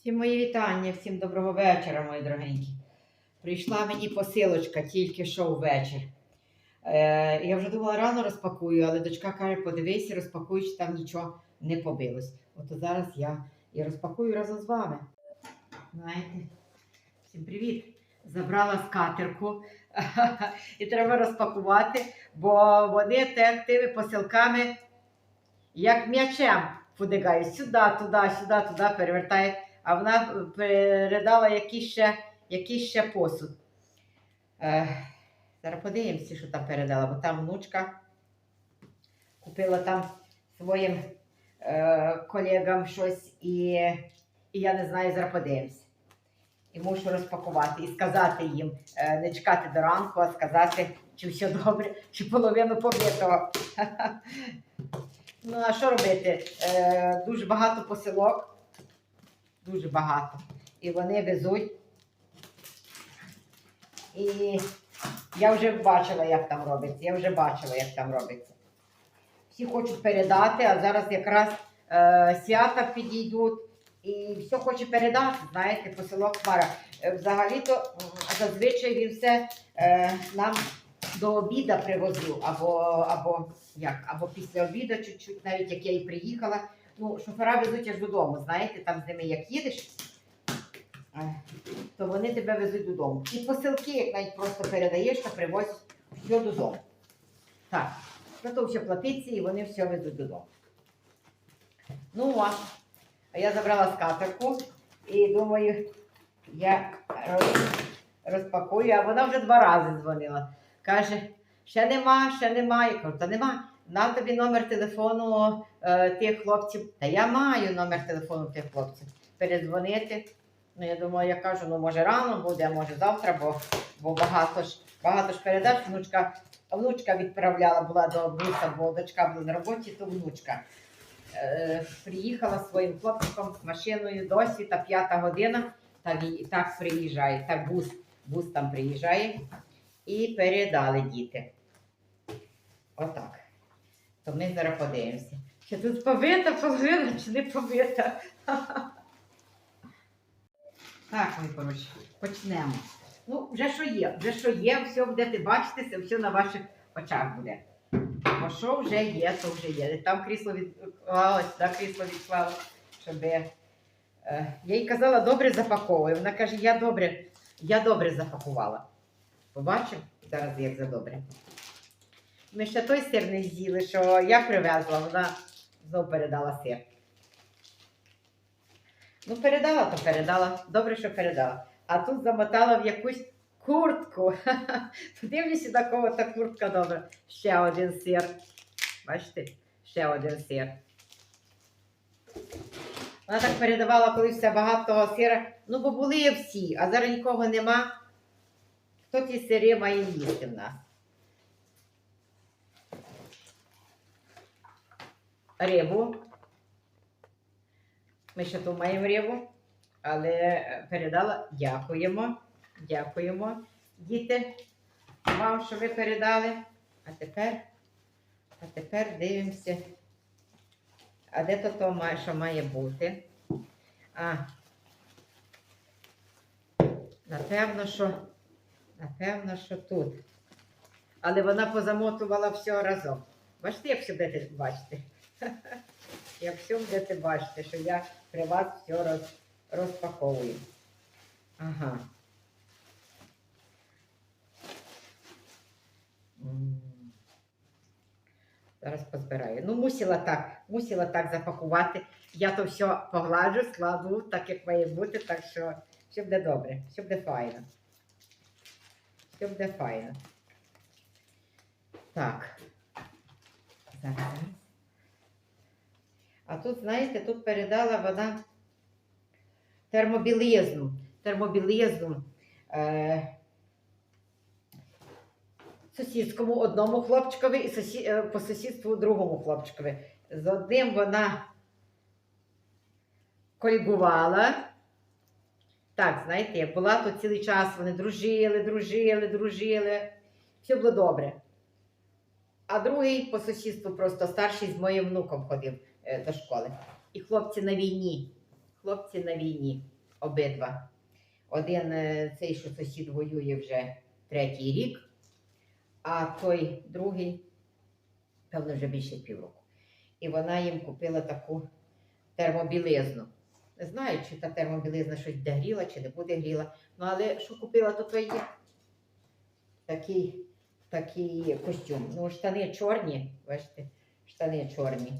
Всім мої вітання, всім доброго вечора, мої дорогенькі. Прийшла мені посилочка тільки що ввечір. Е, я вже думала, рано розпакую, але дочка каже, подивися, розпакуй, чи там нічого не побилось. От зараз я і розпакую разом з вами. Знаєте, всім привіт! Забрала скатерку і треба розпакувати, бо вони так тими посилками, як м'ячем, подигають сюди, туди, сюди, туди перевертають а вона передала якийсь ще, якийсь ще посуд. Е, зараз подивимося, що там передала, бо там внучка купила там своїм е, колегам щось і, і я не знаю, зараз подивимося. І мушу розпакувати і сказати їм, е, не чекати до ранку, а сказати, чи все добре, чи половину побитого. Ну, а що робити? Е, дуже багато посилок дуже багато. І вони везуть. І я вже бачила, як там робиться. Я вже бачила, як там робиться. Всі хочуть передати, а зараз якраз е, свята підійдуть. І все хоче передати, знаєте, посилок Хмара. Е, Взагалі-то зазвичай він все е, нам до обіда привозив, або, або, як, або після обіду, чуть-чуть, навіть як я і приїхала. Ну, шофера везуть аж додому, знаєте, там з ними як їдеш, е, то вони тебе везуть додому. І посилки, як навіть просто передаєш, то привозять все додому. Так, то все платиться і вони все везуть додому. Ну, а я забрала скатерку і думаю, я розпакую, а вона вже два рази дзвонила. Каже, ще нема, ще нема. Я кажу, та нема. На тобі номер телефону е, тих хлопців. Та я маю номер телефону тих хлопців. Передзвонити. Ну, я думаю, я кажу, ну може рано буде, а може завтра, бо, бо багато ж багато ж передач. Внучка, внучка відправляла була до буса, бо дочка була на роботі, то внучка. Е, приїхала своїм хлопчиком з машиною досі, та п'ята година, та ві- так приїжджає, так бус, бус там приїжджає. І передали діти. Отак. То ми зараз подивимося. Чи тут побита половина, чи не побита? Так, ми коротше, почнемо. Ну, вже що є, вже що є, все будете бачитися, все на ваших очах буде. Бо що вже є, то вже є. Там крісло відклала, сюди крісло відклала, щоб. Е, я їй казала, добре запаковую. Вона каже, я добре, я добре запакувала. Побачив зараз, як за добре. Ми ще той сир не з'їли, що я привезла, вона знов передала сир. Ну, передала, то передала. Добре, що передала. А тут замотала в якусь куртку. Подивлюся, на кого та куртка добра. Ще один сир. Бачите? Ще один сир. Вона так передавала колись все багато сира. Ну, бо були всі, а зараз нікого нема. Хто ті сири має їсти в нас? Рибу. Ми ще тут маємо рибу, але передала. Дякуємо. Дякуємо, діти, вам, що ви передали. А тепер, а тепер дивимося. А де то, то має, що має бути? А, напевно, що, напевно, що тут. Але вона позамотувала все разом. Бачите, як будете бачити? Як все будете бачити, що я при вас все роз, розпаковую. Ага. Зараз позбираю. Ну, мусила так, мусила так запакувати. Я то все погладжу, складу, так як має бути, так що все буде добре, все буде файно. Все буде файно. Так. Зараз. А тут, знаєте, тут передала вона термобілизну. Термобілизну. Е, сусідському одному хлопчикові і сусі... е, по сусідству другому хлопчикові. З одним вона колігувала. Так, знаєте, як була, то цілий час вони дружили, дружили, дружили. Все було добре. А другий по сусідству просто старший з моїм внуком ходив до школи. І хлопці на війні. хлопці на війні, обидва. Один е, цей, що сусід воює вже третій рік, а той другий, певно, вже більше півроку. І вона їм купила таку термобілизну. Не знаю, чи та термобілизна щось буде гріла, чи не буде гріла. Ну, але що купила, то то є. Такий, такий костюм. Ну, штани чорні, бачите, штани чорні,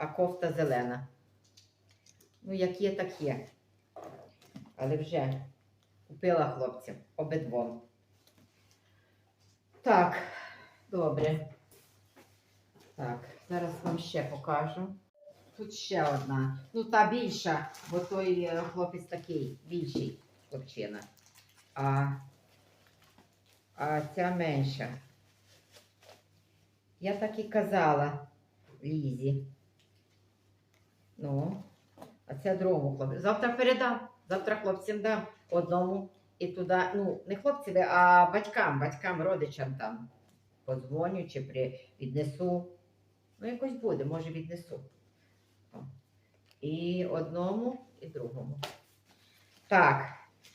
а кофта зелена. Ну, як є, так є. Але вже купила хлопцям обидвом. Так, добре. Так, зараз вам ще покажу. Тут ще одна. Ну, та більша, бо той е, хлопець такий, більший хлопчина. А, а ця менша. Я так і казала Лізі. Ну, а це другому хлопцю. Завтра передам. Завтра хлопцям дам одному і туди, ну, не хлопцеві, а батькам, батькам, родичам там. Подзвоню чи при, віднесу. Ну, якось буде, може віднесу. О. І одному, і другому. Так,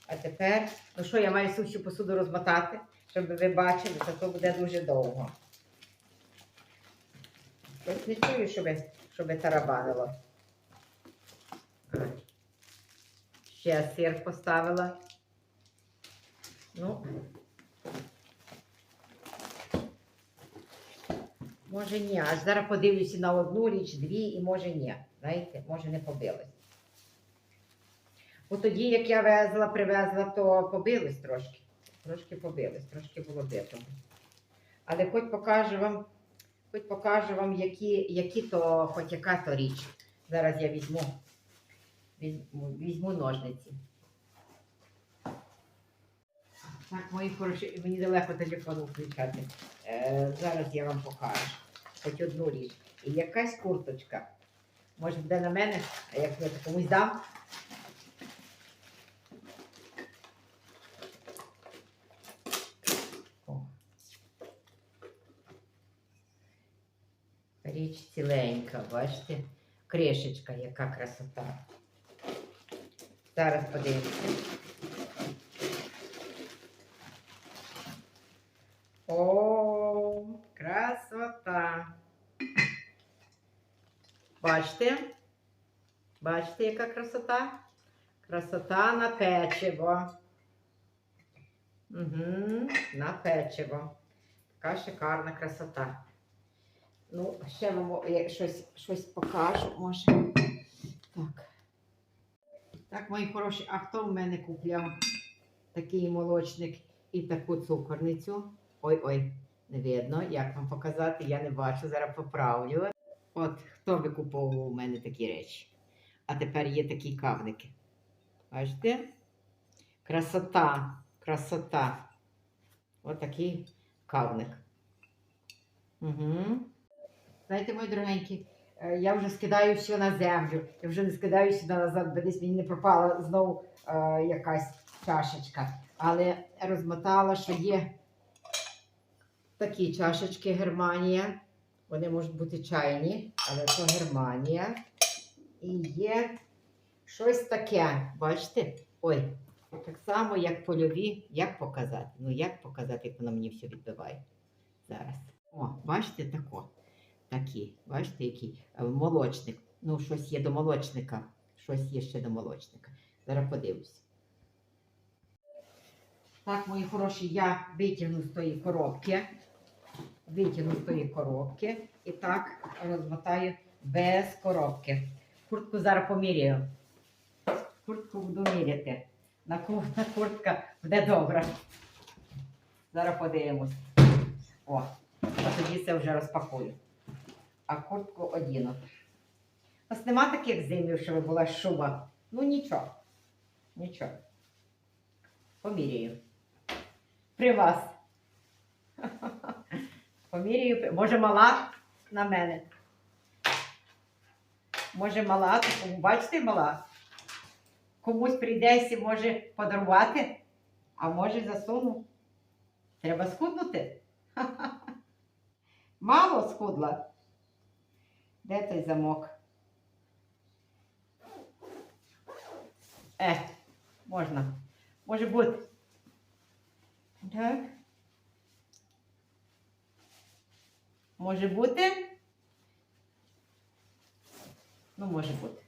а тепер, ну що, я маю всю посуду розмотати, щоб ви бачили, то то буде дуже довго. Ось не чую, щоб, щоб тарабанило. А. Ще сир поставила. Ну. Може ні, аж зараз подивлюся на одну річ, дві, і може ні. Знаєте, може не побилось. Бо тоді, як я везла, привезла, то побились трошки. Трошки побились, трошки було бито. Але хоч покажу вам, хоч покажу вам, які, які то, хоч яка то річ. Зараз я візьму, візьму, візьму ножниці. Так, мої хороші, мені далеко телефон включати. Е, зараз я вам покажу. Хоч одну річ. І якась курточка. Може буде на мене, а як я комусь дам. Річ ціленька, бачите? Кришечка, яка красота. Зараз подивимося. О, красота. Бачите? Бачите, яка красота? Красота на печиво. Угу, на печиво. Така шикарна красота. Ну, ще вам щось, щось покажу, може. Так. Так, мої хороші, а хто в мене купляв такий молочник і таку цукорницю? Ой-ой, не видно, як вам показати, я не бачу, зараз поправлю. От хто викуповував у мене такі речі. А тепер є такі кавники. Бачите? Красота, красота. Отакий кавник. Угу. Знаєте, мої дорогенькі, я вже скидаю все на землю. Я вже не скидаю сюди назад, бо десь мені не пропала знову е, якась чашечка. Але розмотала, що є такі чашечки Германія. Вони можуть бути чайні, але то Германія. І є щось таке, бачите? Ой, так само, як польові, як показати? Ну, як показати, як воно мені все відбиває зараз. О, бачите, тако. Такі, бачите, який Е, молочник. Ну, щось є до молочника. Щось є ще до молочника. Зараз подивлюся. Так, мої хороші, я витягну з тої коробки. Витягну з тої коробки і так розмотаю без коробки. Куртку зараз поміряю. Куртку буду міряти. На ку- на куртка буде добра. Зараз подивимось. О, а тоді це вже розпакую. А куртку одіну. У нас нема таких зимів, щоб була шуба. Ну нічого. Нічого. Поміряю. При вас. Поміряю. Може, мала на мене. Може, мала, бачите, мала. Комусь прийдеться, може подарувати, а може засуну. Треба схуднути. Мало схудла. Де той замок? Е, можна. Може бути. Так. Може бути? Ну, може бути.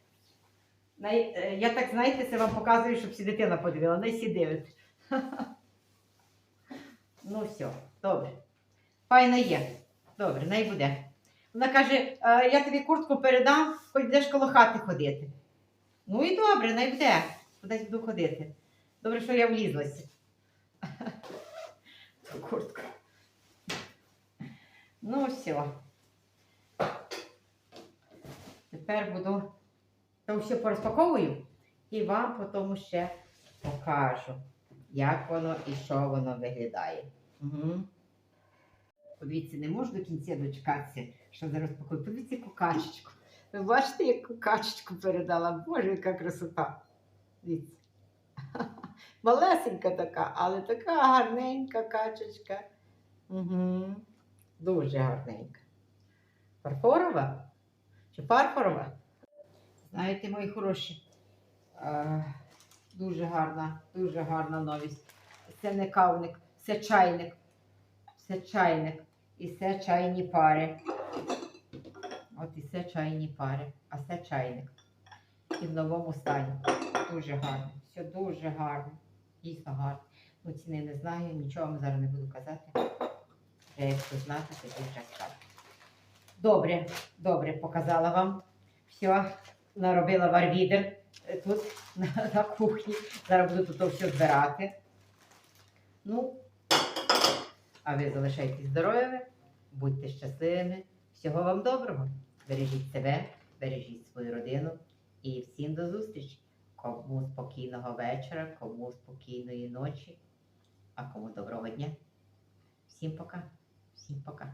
Е, я так, знаєте, це вам показую, щоб всі дитина подивила. Не всі дивиться. Ну, все, добре. Файна є. Добре, най буде. Вона каже, «Е, я тобі куртку передам, хоч коло хати ходити. Ну і добре, най буде. Кудись буду ходити. Добре, що я влізлася. Ту куртку. Ну, все. Тепер буду то все порозпаковую і вам потім ще покажу, як воно і що воно виглядає. Угу. Подивіться, не можу до кінця дочекатися, що зараз розпакую. Подивіться, яку качечку. Ви бачите, яку качечку передала? Боже, яка красота. Дивіться. Малесенька така, але така гарненька качечка. Угу. Дуже гарненька. Фарфорова? Чи фарфорова? Знаєте, мої хороші, е, дуже гарна, дуже гарна новість. Це не кавник, це чайник. Це чайник. І це чайні пари. От і це чайні пари, а це чайник. І в новому стані. Дуже гарно. Все дуже гарно. Дійсно гарно. Ну, ціни не знаю, нічого вам зараз не буду казати. Вже якщо знати, тоді вже скажу. Добре, добре, показала вам. Все, наробила варвідер е, тут на, на кухні. Зараз буду тут все збирати. Ну, а ви залишайтесь здоровими, будьте щасливими. Всього вам доброго. Бережіть себе, бережіть свою родину і всім до зустрічі. Кому спокійного вечора, кому спокійної ночі, а кому доброго дня. Всім пока. Всім пока.